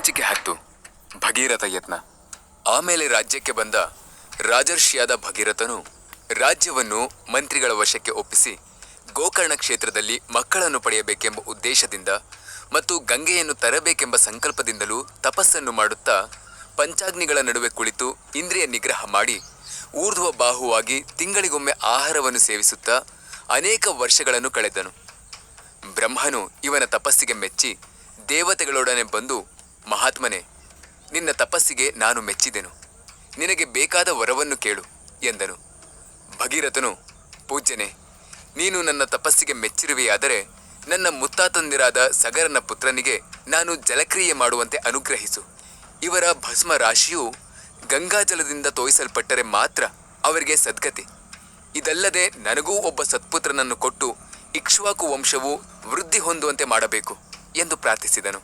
ಕಂಚಿಗೆ ಹತ್ತು ಭಗೀರಥ ಯತ್ನ. ಆಮೇಲೆ ರಾಜ್ಯಕ್ಕೆ ಬಂದ ರಾಜರ್ಷಿಯಾದ ಭಗೀರಥನು ರಾಜ್ಯವನ್ನು ಮಂತ್ರಿಗಳ ವಶಕ್ಕೆ ಒಪ್ಪಿಸಿ ಗೋಕರ್ಣ ಕ್ಷೇತ್ರದಲ್ಲಿ ಮಕ್ಕಳನ್ನು ಪಡೆಯಬೇಕೆಂಬ ಉದ್ದೇಶದಿಂದ ಮತ್ತು ಗಂಗೆಯನ್ನು ತರಬೇಕೆಂಬ ಸಂಕಲ್ಪದಿಂದಲೂ ತಪಸ್ಸನ್ನು ಮಾಡುತ್ತಾ ಪಂಚಾಗ್ನಿಗಳ ನಡುವೆ ಕುಳಿತು ಇಂದ್ರಿಯ ನಿಗ್ರಹ ಮಾಡಿ ಊರ್ಧ್ವ ಬಾಹುವಾಗಿ ತಿಂಗಳಿಗೊಮ್ಮೆ ಆಹಾರವನ್ನು ಸೇವಿಸುತ್ತಾ ಅನೇಕ ವರ್ಷಗಳನ್ನು ಕಳೆದನು. ಬ್ರಹ್ಮನು ಇವನ ತಪಸ್ಸಿಗೆ ಮೆಚ್ಚಿ ದೇವತೆಗಳೊಡನೆ ಬಂದು ಮಹಾತ್ಮನೇ, ನಿನ್ನ ತಪಸ್ಸಿಗೆ ನಾನು ಮೆಚ್ಚಿದೆನು. ನಿನಗೆ ಬೇಕಾದ ವರವನ್ನು ಕೇಳು, ಎಂದನು. ಭಗೀರಥನು, ಪೂಜ್ಯನೆ, ನೀನು ನನ್ನ ತಪಸ್ಸಿಗೆ ಮೆಚ್ಚಿರುವೆಯಾದರೆ ನನ್ನ ಮುತ್ತಾತಂದಿರಾದ ಸಗರನ ಪುತ್ರನಿಗೆ ನಾನು ಜಲಕ್ರಿಯೆ ಮಾಡುವಂತೆ ಅನುಗ್ರಹಿಸು. ಇವರ ಭಸ್ಮ ರಾಶಿಯು ಗಂಗಾಜಲದಿಂದ ತೋಯಿಸಲ್ಪಟ್ಟರೆ ಮಾತ್ರ ಅವರಿಗೆ ಸದ್ಗತಿ. ಇದಲ್ಲದೆ ನನಗೂ ಒಬ್ಬ ಸತ್ಪುತ್ರನನ್ನು ಕೊಟ್ಟು ಇಕ್ಷ್ವಾಕು ವಂಶವು ವೃದ್ಧಿ ಹೊಂದುವಂತೆ ಮಾಡಬೇಕು, ಎಂದು ಪ್ರಾರ್ಥಿಸಿದನು.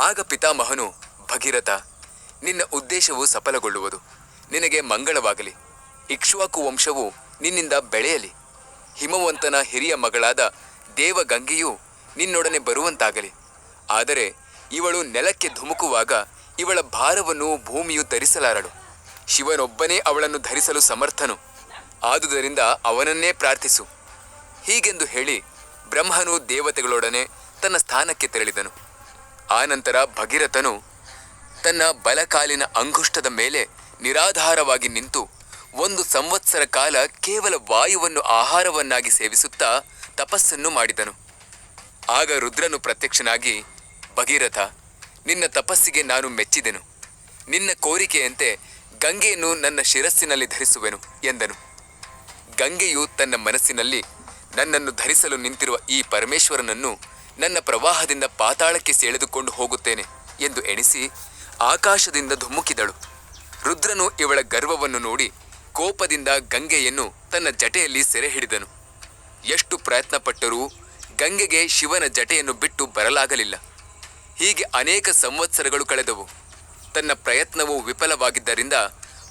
ಆಗ ಪಿತಾಮಹನು, ಭಗೀರಥ, ನಿನ್ನ ಉದ್ದೇಶವು ಸಫಲಗೊಳ್ಳುವುದು. ನಿನಗೆ ಮಂಗಳವಾಗಲಿ. ಇಕ್ಷ್ವಾಕು ವಂಶವು ನಿನ್ನಿಂದ ಬೆಳೆಯಲಿ. ಹಿಮವಂತನ ಹಿರಿಯ ಮಗಳಾದ ದೇವಗಂಗೆಯು ನಿನ್ನೊಡನೆ ಬರುವಂತಾಗಲಿ. ಆದರೆ ಇವಳು ನೆಲಕ್ಕೆ ಧುಮುಕುವಾಗ ಇವಳ ಭಾರವನ್ನು ಭೂಮಿಯು ಧರಿಸಲಾರಳು ಶಿವನೊಬ್ಬನೇ ಅವಳನ್ನು ಧರಿಸಲು ಸಮರ್ಥನು. ಆದುದರಿಂದ ಅವನನ್ನೇ ಪ್ರಾರ್ಥಿಸು. ಹೀಗೆಂದು ಹೇಳಿ ಬ್ರಹ್ಮನು ದೇವತೆಗಳೊಡನೆ ತನ್ನ ಸ್ಥಾನಕ್ಕೆ ತೆರಳಿದನು. ಆನಂತರ ಭಗೀರಥನು ತನ್ನ ಬಲಕಾಲಿನ ಅಂಗುಷ್ಟದ ಮೇಲೆ ನಿರಾಧಾರವಾಗಿ ನಿಂತು ಒಂದು ಸಂವತ್ಸರ ಕಾಲ ಕೇವಲ ವಾಯುವನ್ನು ಆಹಾರವನ್ನಾಗಿ ಸೇವಿಸುತ್ತಾ ತಪಸ್ಸನ್ನು ಮಾಡಿದನು. ಆಗ ರುದ್ರನು ಪ್ರತ್ಯಕ್ಷನಾಗಿ, ಭಗೀರಥ, ನಿನ್ನ ತಪಸ್ಸಿಗೆ ನಾನು ಮೆಚ್ಚಿದೆನು. ನಿನ್ನ ಕೋರಿಕೆಯಂತೆ ಗಂಗೆಯನ್ನು ನನ್ನ ಶಿರಸ್ಸಿನಲ್ಲಿ ಧರಿಸುವೆನು, ಎಂದನು. ಗಂಗೆಯು ತನ್ನ ಮನಸ್ಸಿನಲ್ಲಿ ನನ್ನನ್ನು ಧರಿಸಲು ನಿಂತಿರುವ ಈ ಪರಮೇಶ್ವರನನ್ನು ನನ್ನ ಪ್ರವಾಹದಿಂದ ಪಾತಾಳಕ್ಕೆ ಸೆಳೆದುಕೊಂಡು ಹೋಗುತ್ತೇನೆ ಎಂದು ಎಣಿಸಿ ಆಕಾಶದಿಂದ ಧುಮುಕಿದಳು ರುದ್ರನು ಇವಳ ಗರ್ವವನ್ನು ನೋಡಿ ಕೋಪದಿಂದ ಗಂಗೆಯನ್ನು ತನ್ನ ಜಟೆಯಲ್ಲಿ ಸೆರೆ ಹಿಡಿದನು ಎಷ್ಟು ಪ್ರಯತ್ನಪಟ್ಟರೂ ಗಂಗೆಗೆ ಶಿವನ ಜಟೆಯನ್ನು ಬಿಟ್ಟು ಬರಲಾಗಲಿಲ್ಲ. ಹೀಗೆ ಅನೇಕ ಸಂವತ್ಸರಗಳು ಕಳೆದವು. ತನ್ನ ಪ್ರಯತ್ನವು ವಿಫಲವಾಗಿದ್ದರಿಂದ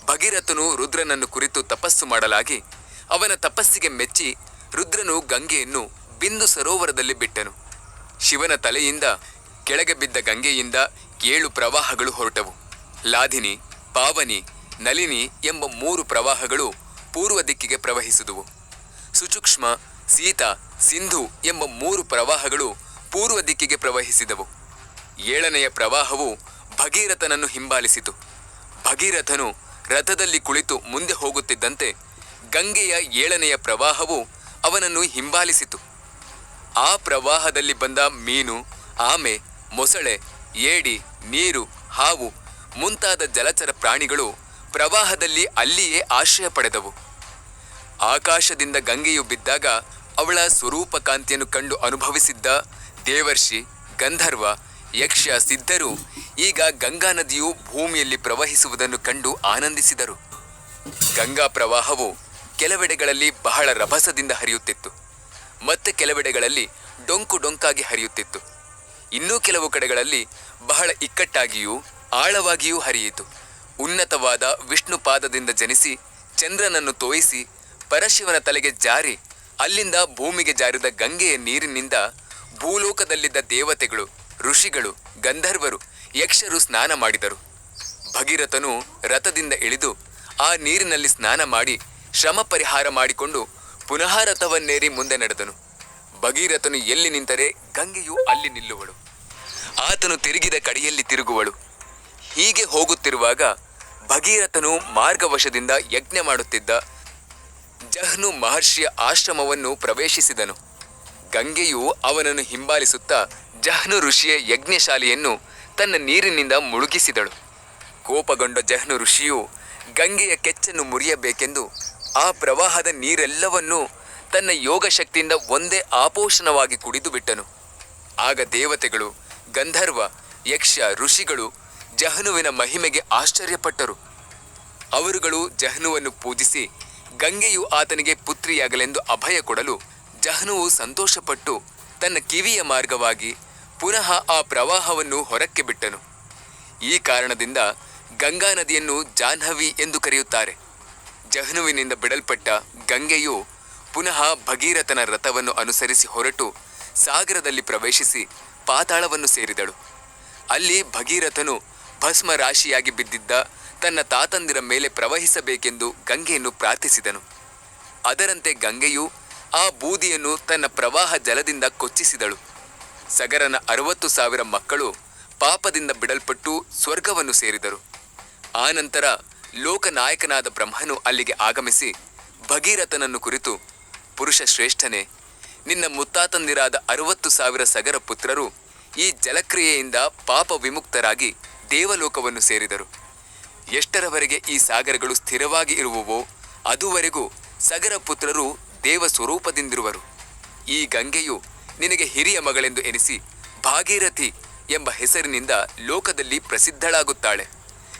ಭಗೀರಥನು ರುದ್ರನನ್ನು ಕುರಿತು ತಪಸ್ಸು ಮಾಡಲಾಗಿ ಅವನ ತಪಸ್ಸಿಗೆ ಮೆಚ್ಚಿ ರುದ್ರನು ಗಂಗೆಯನ್ನು ಬಿಂದು ಸರೋವರದಲ್ಲಿ ಬಿಟ್ಟನು. ಶಿವನ ತಲೆಯಿಂದ ಕೆಳಗೆ ಬಿದ್ದ ಗಂಗೆಯಿಂದ ಏಳು ಪ್ರವಾಹಗಳು ಹೊರಟವು. ಲಾಧಿನಿ, ಪಾವನಿ, ನಲಿನಿ ಎಂಬ ಮೂರು ಪ್ರವಾಹಗಳು ಪೂರ್ವ ದಿಕ್ಕಿಗೆ ಪ್ರವಹಿಸಿದುವು. ಸುಚುಕ್ಷ್ಮ ಸೀತಾ, ಸಿಂಧು ಎಂಬ ಮೂರು ಪ್ರವಾಹಗಳು ಪೂರ್ವ ದಿಕ್ಕಿಗೆ ಪ್ರವಹಿಸಿದವು. ಏಳನೆಯ ಪ್ರವಾಹವು ಭಗೀರಥನನ್ನು ಹಿಂಬಾಲಿಸಿತು. ಭಗೀರಥನು ರಥದಲ್ಲಿ ಕುಳಿತು ಮುಂದೆ ಹೋಗುತ್ತಿದ್ದಂತೆ ಗಂಗೆಯ ಏಳನೆಯ ಪ್ರವಾಹವು ಅವನನ್ನು ಹಿಂಬಾಲಿಸಿತು. ಆ ಪ್ರವಾಹದಲ್ಲಿ ಬಂದ ಮೀನು, ಆಮೆ, ಮೊಸಳೆ, ಏಡಿ, ನೀರು, ಹಾವು ಮುಂತಾದ ಜಲಚರ ಪ್ರಾಣಿಗಳು ಪ್ರವಾಹದಲ್ಲಿ ಅಲ್ಲಿಯೇ ಆಶ್ರಯ ಪಡೆದವು. ಆಕಾಶದಿಂದ ಗಂಗೆಯು ಬಿದ್ದಾಗ ಅವಳ ಸ್ವರೂಪ ಕಾಂತಿಯನ್ನು ಕಂಡು ಅನುಭವಿಸಿದ್ದ ದೇವರ್ಷಿ, ಗಂಧರ್ವ, ಯಕ್ಷ, ಸಿದ್ಧರು ಈಗ ಗಂಗಾ ನದಿಯು ಭೂಮಿಯಲ್ಲಿ ಪ್ರವಹಿಸುವುದನ್ನು ಕಂಡು ಆನಂದಿಸಿದರು. ಗಂಗಾ ಪ್ರವಾಹವು ಕೆಲವೆಡೆಗಳಲ್ಲಿ ಬಹಳ ರಭಸದಿಂದ ಹರಿಯುತ್ತಿತ್ತು. ಮತ್ತೆ ಕೆಲವೆಡೆಗಳಲ್ಲಿ ಡೊಂಕು ಡೊಂಕಾಗಿ ಹರಿಯುತ್ತಿತ್ತು. ಇನ್ನೂ ಕೆಲವು ಕಡೆಗಳಲ್ಲಿ ಬಹಳ ಇಕ್ಕಟ್ಟಾಗಿಯೂ ಆಳವಾಗಿಯೂ ಹರಿಯಿತು. ಉನ್ನತವಾದ ವಿಷ್ಣು ಪಾದದಿಂದ ಜನಿಸಿ ಚಂದ್ರನನ್ನು ತೋಯಿಸಿ ಪರಶಿವನ ತಲೆಗೆ ಜಾರಿ ಅಲ್ಲಿಂದ ಭೂಮಿಗೆ ಜಾರಿದ ಗಂಗೆಯ ನೀರಿನಿಂದ ಭೂಲೋಕದಲ್ಲಿದ್ದ ದೇವತೆಗಳು, ಋಷಿಗಳು, ಗಂಧರ್ವರು, ಯಕ್ಷರು ಸ್ನಾನ ಮಾಡಿದರು. ಭಗೀರಥನು ರಥದಿಂದ ಇಳಿದು ಆ ನೀರಿನಲ್ಲಿ ಸ್ನಾನ ಮಾಡಿ ಶ್ರಮ ಪರಿಹಾರ ಮಾಡಿಕೊಂಡು ಪುನಃ ರಥವನ್ನೇರಿ ಮುಂದೆ ನಡೆದನು. ಭಗೀರಥನು ಎಲ್ಲಿ ನಿಂತರೆ ಗಂಗೆಯು ಅಲ್ಲಿ ನಿಲ್ಲುವಳು. ಆತನು ತಿರುಗಿದ ಕಡೆಯಲ್ಲಿ ತಿರುಗುವಳು. ಹೀಗೆ ಹೋಗುತ್ತಿರುವಾಗ ಭಗೀರಥನು ಮಾರ್ಗವಶದಿಂದ ಯಜ್ಞ ಮಾಡುತ್ತಿದ್ದ ಜಹ್ನು ಮಹರ್ಷಿಯ ಆಶ್ರಮವನ್ನು ಪ್ರವೇಶಿಸಿದನು. ಗಂಗೆಯು ಅವನನ್ನು ಹಿಂಬಾಲಿಸುತ್ತಾ ಜಹ್ನು ಋಷಿಯ ಯಜ್ಞಶಾಲೆಯನ್ನು ತನ್ನ ನೀರಿನಿಂದ ಮುಳುಗಿಸಿದಳು. ಕೋಪಗೊಂಡ ಜಹ್ನು ಋಷಿಯು ಗಂಗೆಯ ಕೆಚ್ಚನ್ನು ಮುರಿಯಬೇಕೆಂದು ಆ ಪ್ರವಾಹದ ನೀರೆಲ್ಲವನ್ನೂ ತನ್ನ ಯೋಗ ಶಕ್ತಿಯಿಂದ ಒಂದೇ ಆಪೋಷಣವಾಗಿ ಕುಡಿದು ಬಿಟ್ಟನು. ಆಗ ದೇವತೆಗಳು, ಗಂಧರ್ವ, ಯಕ್ಷ, ಋಷಿಗಳು ಜಹನುವಿನ ಮಹಿಮೆಗೆ ಆಶ್ಚರ್ಯಪಟ್ಟರು. ಅವರುಗಳು ಜಹನುವನ್ನು ಪೂಜಿಸಿ ಗಂಗೆಯು ಆತನಿಗೆ ಪುತ್ರಿಯಾಗಲೆಂದು ಅಭಯ ಕೊಡಲು ಜಹನುವು ಸಂತೋಷಪಟ್ಟು ತನ್ನ ಕಿವಿಯ ಮಾರ್ಗವಾಗಿ ಪುನಃ ಆ ಪ್ರವಾಹವನ್ನು ಹೊರಕ್ಕೆ ಬಿಟ್ಟನು. ಈ ಕಾರಣದಿಂದ ಗಂಗಾ ನದಿಯನ್ನು ಜಾಹ್ನವಿ ಎಂದು ಕರೆಯುತ್ತಾರೆ. ಜಹ್ನುವಿನಿಂದ ಬಿಡಲ್ಪಟ್ಟ ಗಂಗೆಯು ಪುನಃ ಭಗೀರಥನ ರಥವನ್ನು ಅನುಸರಿಸಿ ಹೊರಟು ಸಾಗರದಲ್ಲಿ ಪ್ರವೇಶಿಸಿ ಪಾತಾಳವನ್ನು ಸೇರಿದಳು. ಅಲ್ಲಿ ಭಗೀರಥನು ಭಸ್ಮ ರಾಶಿಯಾಗಿ ಬಿದ್ದಿದ್ದ ತನ್ನ ತಾತಂದಿರ ಮೇಲೆ ಪ್ರವಹಿಸಬೇಕೆಂದು ಗಂಗೆಯನ್ನು ಪ್ರಾರ್ಥಿಸಿದನು. ಅದರಂತೆ ಗಂಗೆಯು ಆ ಬೂದಿಯನ್ನು ತನ್ನ ಪ್ರವಾಹ ಜಲದಿಂದ ಕೊಚ್ಚಿಸಿದಳು. ಸಗರನ ಅರವತ್ತು ಸಾವಿರ ಮಕ್ಕಳು ಪಾಪದಿಂದ ಬಿಡಲ್ಪಟ್ಟು ಸ್ವರ್ಗವನ್ನು ಸೇರಿದರು. ಆನಂತರ ಲೋಕನಾಯಕನಾದ ಬ್ರಹ್ಮನು ಅಲ್ಲಿಗೆ ಆಗಮಿಸಿ ಭಗೀರಥನನ್ನು ಕುರಿತು, ಪುರುಷ ಶ್ರೇಷ್ಠನೇ, ನಿನ್ನ ಮುತ್ತಾತಂದಿರಾದ ಅರವತ್ತು ಸಾವಿರ ಸಗರ ಪುತ್ರರು ಈ ಜಲಕ್ರಿಯೆಯಿಂದ ಪಾಪ ವಿಮುಕ್ತರಾಗಿ ದೇವಲೋಕವನ್ನು ಸೇರಿದರು. ಎಷ್ಟರವರೆಗೆ ಈ ಸಾಗರಗಳು ಸ್ಥಿರವಾಗಿ ಇರುವವೋ, ಅದುವರೆಗೂ ಸಗರ ಪುತ್ರರು ದೇವ ಸ್ವರೂಪದಿಂದಿರುವರು ಈ ಗಂಗೆಯು ನಿನಗೆ ಹಿರಿಯ ಮಗಳೆಂದು ಎನಿಸಿ ಭಾಗೀರಥಿ ಎಂಬ ಹೆಸರಿನಿಂದ ಲೋಕದಲ್ಲಿ ಪ್ರಸಿದ್ಧಳಾಗುತ್ತಾಳೆ.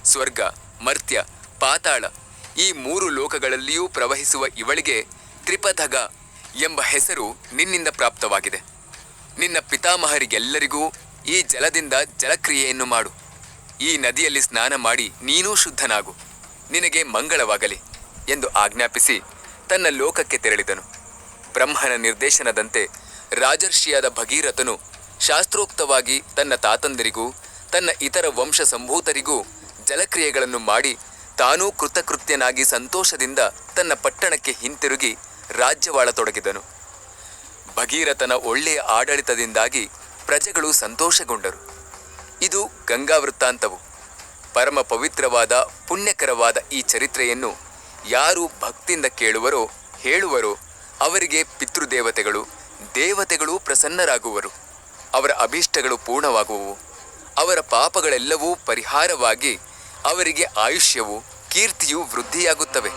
ಸ್ವರ್ಗ, ಮರ್ತ್ಯ ಪಾತಾಳ. ಈ ಮೂರು ಲೋಕಗಳಲ್ಲಿಯೂ ಪ್ರವಹಿಸುವ ಇವಳಿಗೆ ತ್ರಿಪಥಗ ಎಂಬ ಹೆಸರು ನಿನ್ನಿಂದ ಪ್ರಾಪ್ತವಾಗಿದೆ. ನಿನ್ನ ಪಿತಾಮಹರಿಗೆಲ್ಲರಿಗೂ ಈ ಜಲದಿಂದ ಜಲಕ್ರಿಯೆಯನ್ನು ಮಾಡು. ಈ ನದಿಯಲ್ಲಿ ಸ್ನಾನ ಮಾಡಿ ನೀನೂ ಶುದ್ಧನಾಗು. ನಿನಗೆ ಮಂಗಳವಾಗಲಿ ಎಂದು ಆಜ್ಞಾಪಿಸಿ ತನ್ನ ಲೋಕಕ್ಕೆ ತೆರಳಿದನು. ಬ್ರಹ್ಮನ ನಿರ್ದೇಶನದಂತೆ ರಾಜರ್ಷಿಯಾದ ಭಗೀರಥನು ಶಾಸ್ತ್ರೋಕ್ತವಾಗಿ ತನ್ನ ತಾತಂದಿರಿಗೂ ತನ್ನ ಇತರ ವಂಶ ಸಂಭೂತರಿಗೂ ಜಲಕ್ರಿಯೆಗಳನ್ನು ಮಾಡಿ ತಾನೂ ಕೃತಕೃತ್ಯನಾಗಿ ಸಂತೋಷದಿಂದ ತನ್ನ ಪಟ್ಟಣಕ್ಕೆ ಹಿಂತಿರುಗಿ ರಾಜ್ಯವಾಳತೊಡಗಿದನು. ಭಗೀರಥನ ಒಳ್ಳೆಯ ಆಡಳಿತದಿಂದಾಗಿ ಪ್ರಜೆಗಳು ಸಂತೋಷಗೊಂಡರು. ಇದು ಗಂಗಾ ವೃತ್ತಾಂತವು. ಪರಮ ಪವಿತ್ರವಾದ, ಪುಣ್ಯಕರವಾದ ಈ ಚರಿತ್ರೆಯನ್ನು ಯಾರು ಭಕ್ತಿಯಿಂದ ಕೇಳುವರೋ, ಹೇಳುವರೋ, ಅವರಿಗೆ ಪಿತೃದೇವತೆಗಳು, ದೇವತೆಗಳು ಪ್ರಸನ್ನರಾಗುವರು. ಅವರ ಅಭೀಷ್ಟಗಳು ಪೂರ್ಣವಾಗುವವು. ಅವರ ಪಾಪಗಳೆಲ್ಲವೂ ಪರಿಹಾರವಾಗಿ ಅವರಿಗೆ ಆಯುಷ್ಯವು ಕೀರ್ತಿಯು ವೃದ್ಧಿಯಾಗುತ್ತವೆ.